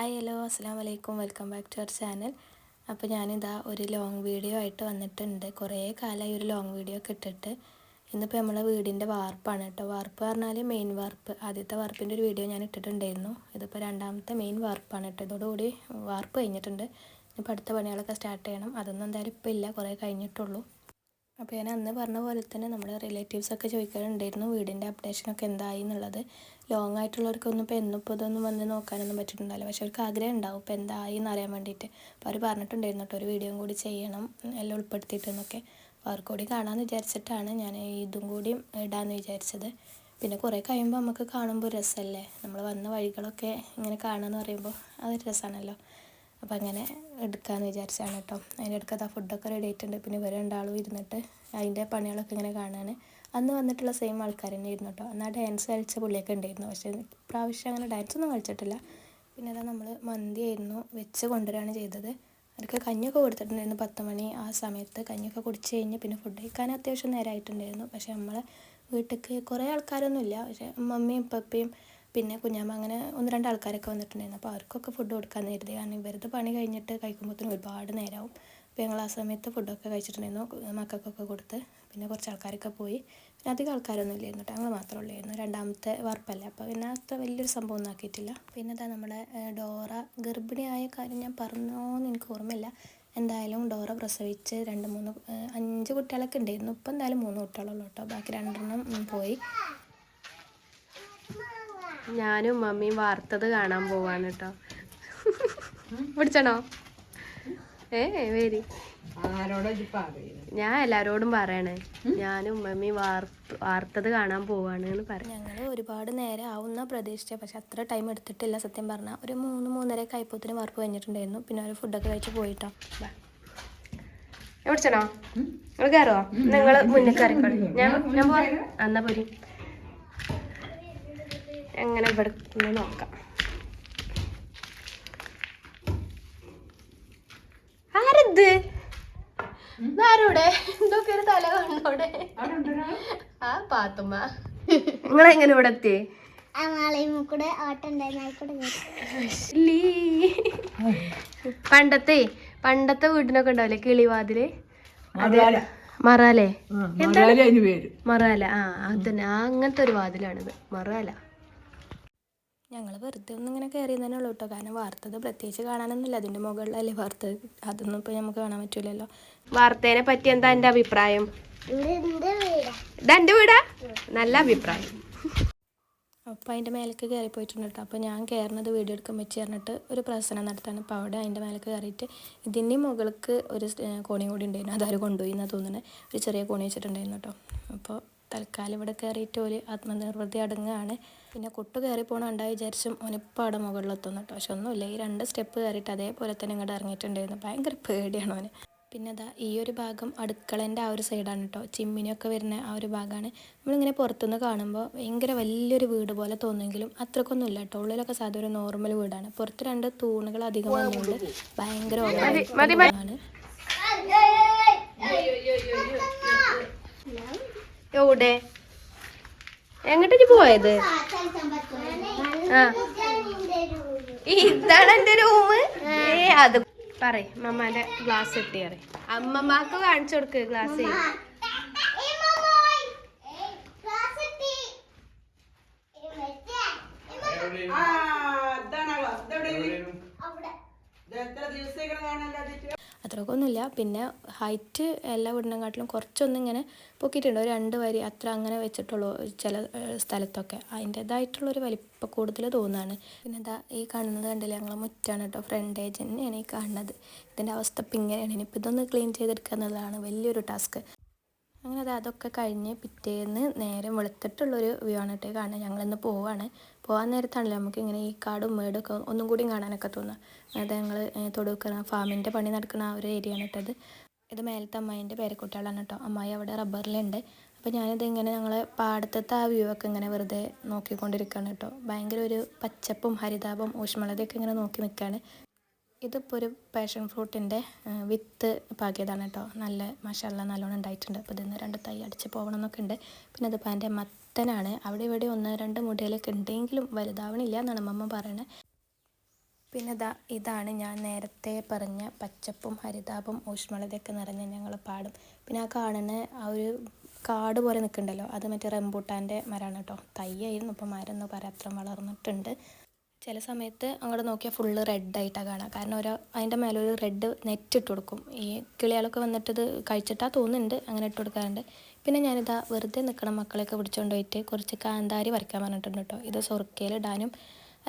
അസ്സാം വലൈക്കും welcome back to our channel. അപ്പോൾ ഞാനിതാ ഒരു ലോങ് വീഡിയോ ആയിട്ട് വന്നിട്ടുണ്ട്. കുറേ കാലമായി ഒരു ലോങ് വീഡിയോ ഒക്കെ ഇട്ടിട്ട്. ഇന്നിപ്പോൾ നമ്മളെ വീടിന്റെ വാർപ്പാണ് കേട്ടോ. വാർപ്പ് പറഞ്ഞാൽ മെയിൻ വാർപ്പ്. ആദ്യത്തെ വാർപ്പിന്റെ ഒരു വീഡിയോ ഞാൻ ഇട്ടിട്ടുണ്ടായിരുന്നു. ഇതിപ്പോൾ രണ്ടാമത്തെ മെയിൻ വാർപ്പാണ് കേട്ടോ. ഇതോടുകൂടി വാർപ്പ് കഴിഞ്ഞിട്ടുണ്ട്. ഇനിയിപ്പോൾ അടുത്ത പണികളൊക്കെ സ്റ്റാർട്ട് ചെയ്യണം. അതൊന്നും എന്തായാലും ഇപ്പോൾ ഇല്ല. കുറേ കഴിഞ്ഞിട്ടുള്ളൂ. അപ്പോൾ ഞാൻ അന്ന് പറഞ്ഞ പോലെ തന്നെ നമ്മുടെ റിലേറ്റീവ്സൊക്കെ ചോദിക്കാറുണ്ടായിരുന്നു വീടിന്റെ അപ്ഡേഷനൊക്കെ എന്തായി എന്നുള്ളത്. ലോങ് ആയിട്ടുള്ളവർക്കൊന്നും ഇപ്പോൾ എന്നും ഇപ്പോൾ ഇതൊന്നും വന്ന് നോക്കാനൊന്നും പറ്റിയിട്ടുണ്ടാവില്ല. പക്ഷെ അവർക്ക് ആഗ്രഹം ഉണ്ടാവും ഇപ്പോൾ എന്തായി എന്ന് അറിയാൻ വേണ്ടിയിട്ട്. അപ്പോൾ അവർ പറഞ്ഞിട്ടുണ്ടായിരുന്നു കേട്ടോ ഒരു വീഡിയോ കൂടി ചെയ്യണം എല്ലാം ഉൾപ്പെടുത്തിയിട്ടെന്നൊക്കെ അപ്പോൾ അവർക്ക് കൂടി കാണാമെന്ന് വിചാരിച്ചിട്ടാണ് ഞാൻ ഇതും കൂടി ഇടാമെന്ന് വിചാരിച്ചത്. പിന്നെ കുറേ കഴിയുമ്പോൾ നമുക്ക് കാണുമ്പോൾ രസമല്ലേ നമ്മൾ വന്ന വഴികളൊക്കെ ഇങ്ങനെ കാണുക എന്ന് പറയുമ്പോൾ അതൊരു രസമാണല്ലോ അപ്പോൾ അങ്ങനെ എടുക്കാമെന്ന് വിചാരിച്ചാണ് കേട്ടോ. അതിന്റെ അടുത്ത് ആ ഫുഡൊക്കെ റെഡി ആയിട്ടുണ്ട്. പിന്നെ വേറെ രണ്ടാളും ഇരുന്നിട്ട് അതിന്റെ പണികളൊക്കെ ഇങ്ങനെ കാണാൻ അന്ന് വന്നിട്ടുള്ള സെയിം ആൾക്കാർ തന്നെ ഇരുന്നു കേട്ടോ. എന്നാൽ ഡാൻസ് കളിച്ച പുള്ളിയൊക്കെ ഉണ്ടായിരുന്നു. പക്ഷേ പ്രാവശ്യം അങ്ങനെ ഡാൻസ് ഒന്നും കളിച്ചിട്ടില്ല. പിന്നെ അതാ നമ്മൾ മന്തി ആയിരുന്നു വെച്ച് കൊണ്ടുവരികയാണ് ചെയ്തത്. അവർക്ക് കഞ്ഞൊക്കെ കൊടുത്തിട്ടുണ്ടായിരുന്നു പത്ത് മണി ആ സമയത്ത്. കഞ്ഞൊക്കെ കുടിച്ച് കഴിഞ്ഞ് പിന്നെ ഫുഡ് കഴിക്കാൻ അത്യാവശ്യം നേരമായിട്ടുണ്ടായിരുന്നു പക്ഷേ നമ്മളെ വീട്ടിലേക്ക് കുറേ ആൾക്കാരൊന്നുമില്ല. പക്ഷേ മമ്മിയും പപ്പയും പിന്നെ കുഞ്ഞാമ്മ അങ്ങനെ ഒന്ന് രണ്ട് ആൾക്കാരൊക്കെ വന്നിട്ടുണ്ടായിരുന്നു. അപ്പോൾ അവർക്കൊക്കെ ഫുഡ് കൊടുക്കാൻ കരുതി. കാരണം വെറുതെ പണി കഴിഞ്ഞിട്ട് കഴിക്കുമ്പോഴത്തേനും ഒരുപാട് നേരമാവും അപ്പോൾ ഞങ്ങൾ ആ സമയത്ത് ഫുഡൊക്കെ കഴിച്ചിട്ടുണ്ടായിരുന്നു. മക്കൾക്കൊക്കെ കൊടുത്ത് പിന്നെ കുറച്ച് ആൾക്കാരൊക്കെ പോയി. പിന്നെ അധികം ആൾക്കാരൊന്നും ഇല്ലായിരുന്നു കേട്ടോ. ഞങ്ങൾ മാത്രമേ ഉള്ളായിരുന്നു. രണ്ടാമത്തെ വാർപ്പല്ലേ. അപ്പോൾ പിന്നെ അത്ര വലിയൊരു സംഭവം ഒന്നും ആക്കിയിട്ടില്ല. പിന്നെ എന്താ നമ്മുടെ ഡോറ ഗർഭിണിയായ കാര്യം ഞാൻ പറഞ്ഞോന്ന് എനിക്ക് ഓർമ്മയില്ല. എന്തായാലും ഡോറ പ്രസവിച്ച് രണ്ട് മൂന്ന് അഞ്ച് കുട്ടികളൊക്കെ ഉണ്ടായിരുന്നു. ഇപ്പം എന്തായാലും മൂന്ന് കുട്ടികളുള്ളൂ കേട്ടോ. ബാക്കി രണ്ടെണ്ണം പോയി. ഞാനും മമ്മിയും വാർത്തത് കാണാൻ പോവാണ് കേട്ടോ പിടിച്ചണോ? ഏ വരി. ഞാൻ എല്ലാരോടും പറയണേ. ഞാനും മമ്മി വാർത്തത് കാണാൻ പോവാണ് എന്ന് പറഞ്ഞു ഞങ്ങൾ ഒരുപാട് നേരം ആവുന്ന പ്രതീക്ഷിച്ച. പക്ഷെ അത്ര ടൈം എടുത്തിട്ടില്ല സത്യം പറഞ്ഞാൽ ഒരു മൂന്ന് മൂന്നര കൈപ്പത്തിന് വാർപ്പ് കഴിഞ്ഞിട്ടുണ്ടായിരുന്നു. പിന്നെ ഒരു ഫുഡൊക്കെ കഴിച്ച് പോയിട്ടോ. പിടിച്ചണോ നിങ്ങൾ കയറുമോ നിങ്ങൾ മുന്നേ കയറിക്കോളി ഞാൻ ഞാൻ പോവാ. എന്നാ പോരി. എങ്ങനെ ഇവിടെ നിന്ന് നോക്കാം. ആരത്? ആരോടെ? എന്തൊക്കെ ഒരു തല കണ്ടോടെ? ആ പാത്തുമ്മ. ഇവിടെ എത്തി. പണ്ടത്തെ പണ്ടത്തെ വീട്ടിനൊക്കെ ഉണ്ടാവില്ലേ കിളിവാതിൽ? മറാലേ. പേര്. മറാല. ആ അതന്നെ ആ അങ്ങനത്തെ ഒരു വാതിലാണിത് മറാല. ഞങ്ങൾ വെറുതെ ഒന്നും ഇങ്ങനെ കയറി തന്നെ ഉള്ളൂ കേട്ടോ കാരണം വാർത്തത് പ്രത്യേകിച്ച് കാണാനൊന്നുമില്ല. അതിന്റെ മുകളിലല്ലേ വാർത്ത? അതൊന്നും ഇപ്പോൾ നമുക്ക് കാണാൻ പറ്റൂലല്ലോ. വാർത്തേനെ പറ്റി എന്താ എന്റെ അഭിപ്രായം? ഇതെന്റെ വീടാ. നല്ല അഭിപ്രായം. അപ്പോൾ അതിന്റെ മേലേക്ക് കയറി പോയിട്ടുണ്ട് കേട്ടോ അപ്പോൾ ഞാൻ കയറുന്നത് വീഡിയോ എടുക്കാൻ വെച്ച് പറഞ്ഞിട്ട് ഒരു പ്രസനം നടത്താണ്. അപ്പോൾ അവിടെ അതിന്റെ മേലേക്ക് കയറിയിട്ട് ഇതിന്റെ മുകൾക്ക് ഒരു കോണി കൂടി ഉണ്ടായിരുന്നു. അതാരും കൊണ്ടുപോയി എന്നാണ് തോന്നുന്നത് ഒരു ചെറിയ കോണി വെച്ചിട്ടുണ്ടായിരുന്നു കേട്ടോ അപ്പോൾ തൽക്കാലം ഇവിടെ കയറിയിട്ട് ഒരു ആത്മനിർവൃതി അടങ്ങുകയാണ്. പിന്നെ കൊട്ടു കയറി പോകണം ഉണ്ടായി വിചാരിച്ചും ഓനിപ്പോൾ അവിടെ മുകളിലെത്തുന്നു കേട്ടോ പക്ഷെ ഒന്നുമില്ല ഈ രണ്ട് സ്റ്റെപ്പ് കയറിയിട്ട് അതേപോലെ തന്നെ ഇങ്ങോട്ട് ഇറങ്ങിയിട്ടുണ്ടായിരുന്നു. ഭയങ്കര പേടിയാണ് അവന് പിന്നെ അതാ ഈ ഒരു ഭാഗം അടുക്കളേന്റെ ആ ഒരു സൈഡാണ് കേട്ടോ ചിമ്മിനിയൊക്കെ വരുന്ന ആ ഒരു ഭാഗമാണ് നമ്മളിങ്ങനെ പുറത്തുനിന്ന് കാണുമ്പോൾ ഭയങ്കര വലിയൊരു വീട് പോലെ തോന്നുമെങ്കിലും അത്രക്കൊന്നും ഇല്ല കേട്ടോ ഉള്ളിലൊക്കെ സാധാരണ ഒരു നോർമൽ വീടാണ്. പുറത്ത് രണ്ട് തൂണുകൾ അധികം വന്നുകൊണ്ട് ഭയങ്കര ആണ്. എവിടെ? എങ്ങോട്ടേക്ക് പോയത്? ആ. ഇതാണ് എന്റെ റൂം ഏ അത് പറ മമ്മാന്റെ ഗ്ലാസ് കിട്ടി പറ അമ്മമാക്ക് കാണിച്ചു കൊടുക്ക് ഗ്ലാസ് എത്ര ദിവസം കാണാൻ അത്രക്കൊന്നുമില്ല. പിന്നെ ഹൈറ്റ് എല്ലാ വീടിനെക്കാട്ടിലും കുറച്ചൊന്നിങ്ങനെ പൊക്കിയിട്ടുണ്ട്. ഒരു രണ്ട് വരി അത്ര അങ്ങനെ വെച്ചിട്ടുള്ളൂ ചില സ്ഥലത്തൊക്കെ. അതിന്റെതായിട്ടുള്ളൊരു വലിപ്പ കൂടുതൽ തോന്നുകയാണ് പിന്നെ എന്താ ഈ കാണുന്നത് കണ്ടില്ല? ഞങ്ങൾ മുറ്റാണ് കേട്ടോ. ഫ്രണ്ട് തന്നെയാണ് ഈ കാണുന്നത്. ഇതിന്റെ അവസ്ഥ ഇപ്പം ഇങ്ങനെയാണ്. ഇനിയിപ്പോൾ ഇതൊന്ന് ക്ലീൻ ചെയ്തെടുക്കുക എന്നുള്ളതാണ് വലിയൊരു ടാസ്ക് അങ്ങനെ അത് അതൊക്കെ കഴിഞ്ഞ് പിറ്റേന്ന് നേരം വെളുത്തിട്ടുള്ളൊരു വ്യൂ ആണ് കേട്ടോ കാണുന്നത്. ഞങ്ങളിന്ന് പോവാണ്. പോകാൻ നേരത്താണല്ലോ നമുക്ക് ഇങ്ങനെ ഈ കാടും മേടും ഒക്കെ ഒന്നും കൂടി കാണാനൊക്കെ തോന്നുക. അത് ഞങ്ങൾ തൊടുക്കുന്ന ഫാമിന്റെ പണി നടക്കുന്ന ആ ഒരു ഏരിയ ആണ് കേട്ടത് ഇത്. മേലത്തെ അമ്മായിന്റെ പേരക്കുട്ടികളാണ് കേട്ടോ. അമ്മായി അവിടെ റബ്ബറിലുണ്ട്. അപ്പോൾ ഞാനിത് ഇങ്ങനെ ഞങ്ങൾ പാടത്തത്തെ ആ വ്യൂ ഒക്കെ ഇങ്ങനെ വെറുതെ നോക്കിക്കൊണ്ടിരിക്കുകയാണ് കേട്ടോ. ഭയങ്കര ഒരു പച്ചപ്പും ഹരിതാപം ഊഷ്മളതയൊക്കെ ഇങ്ങനെ നോക്കി നിൽക്കുകയാണ്. ഇതിപ്പോൾ ഒരു പാഷൻ ഫ്രൂട്ടിന്റെ വിത്ത് പാകിയതാണ് കേട്ടോ നല്ല മഷാല നല്ലോണം ഉണ്ടായിട്ടുണ്ട്. അപ്പോൾ ഇതിന്ന് രണ്ട് തൈ അടിച്ച് പോകണം എന്നൊക്കെ ഉണ്ട്. പിന്നെ ഇതിപ്പോൾ എന്റെ മത്തനാണ്. അവിടെ ഇവിടെ ഒന്ന് രണ്ട് മുടിയിലൊക്കെ ഉണ്ടെങ്കിലും വലുതാവണില്ല എന്നാണ് അമ്മമ്മ പറയണത് പിന്നെ ഇതാ ഇതാണ് ഞാൻ നേരത്തെ പറഞ്ഞ പച്ചപ്പും ഹരിതാപും ഊഷ്മളതയൊക്കെ നിറഞ്ഞ ഞങ്ങൾ പാടും. പിന്നെ ആ കാണുന്ന ആ ഒരു കാട് പോലെ നിൽക്കുന്നുണ്ടല്ലോ അത് മറ്റേ റംബൂട്ടാന്റെ മരമാണ് കേട്ടോ തയ്യായിരുന്നു ഇപ്പോൾ മരം എന്ന് പറയാം. വളർന്നിട്ടുണ്ട്. ചില സമയത്ത് അങ്ങോട്ട് നോക്കിയാൽ ഫുള്ള് റെഡായിട്ടാണ് കാണാം. കാരണം ഒരു അതിന്റെ മേലെ ഒരു റെഡ് നെറ്റ് ഇട്ട് കൊടുക്കും. ഈ കിളികളൊക്കെ വന്നിട്ട് ഇത് കഴിച്ചിട്ടാ തോന്നുന്നുണ്ട് അങ്ങനെ ഇട്ട് കൊടുക്കാറുണ്ട്. പിന്നെ ഞാനിതാ വെറുതെ നിൽക്കണം മക്കളെയൊക്കെ പിടിച്ചുകൊണ്ട് പോയിട്ട് കുറച്ച് കാന്താരി വരയ്ക്കാൻ പറഞ്ഞിട്ടുണ്ട് കേട്ടോ ഇത് സൊറുക്കയിലിടാനും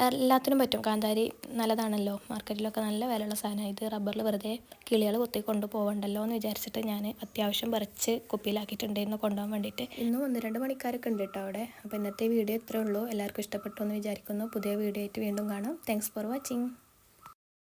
എല്ലാത്തിനും പറ്റും. കാന്താരി നല്ലതാണല്ലോ. മാർക്കറ്റിലൊക്കെ നല്ല വിലയുള്ള സാധനമാണ് ഇത്. റബ്ബറിൽ വെറുതെ കിളികൾ കുത്തി കൊണ്ട് പോകണ്ടല്ലോ എന്ന് വിചാരിച്ചിട്ട് ഞാൻ അത്യാവശ്യം പറിച്ച് കുപ്പിയിലാക്കിയിട്ടുണ്ടായിരുന്നു കൊണ്ടുപോകാൻ വേണ്ടിയിട്ട്. ഇന്നും ഒന്ന് രണ്ട് മണിക്കാരൊക്കെ ഉണ്ട് കേട്ടോ അവിടെ? അപ്പോൾ ഇന്നത്തെ വീഡിയോ ഇത്രേ ഉള്ളൂ. എല്ലാവർക്കും ഇഷ്ടപ്പെട്ടു എന്ന് വിചാരിക്കുന്നു. പുതിയ വീഡിയോ ആയിട്ട് വീണ്ടും കാണാം. Thanks for watching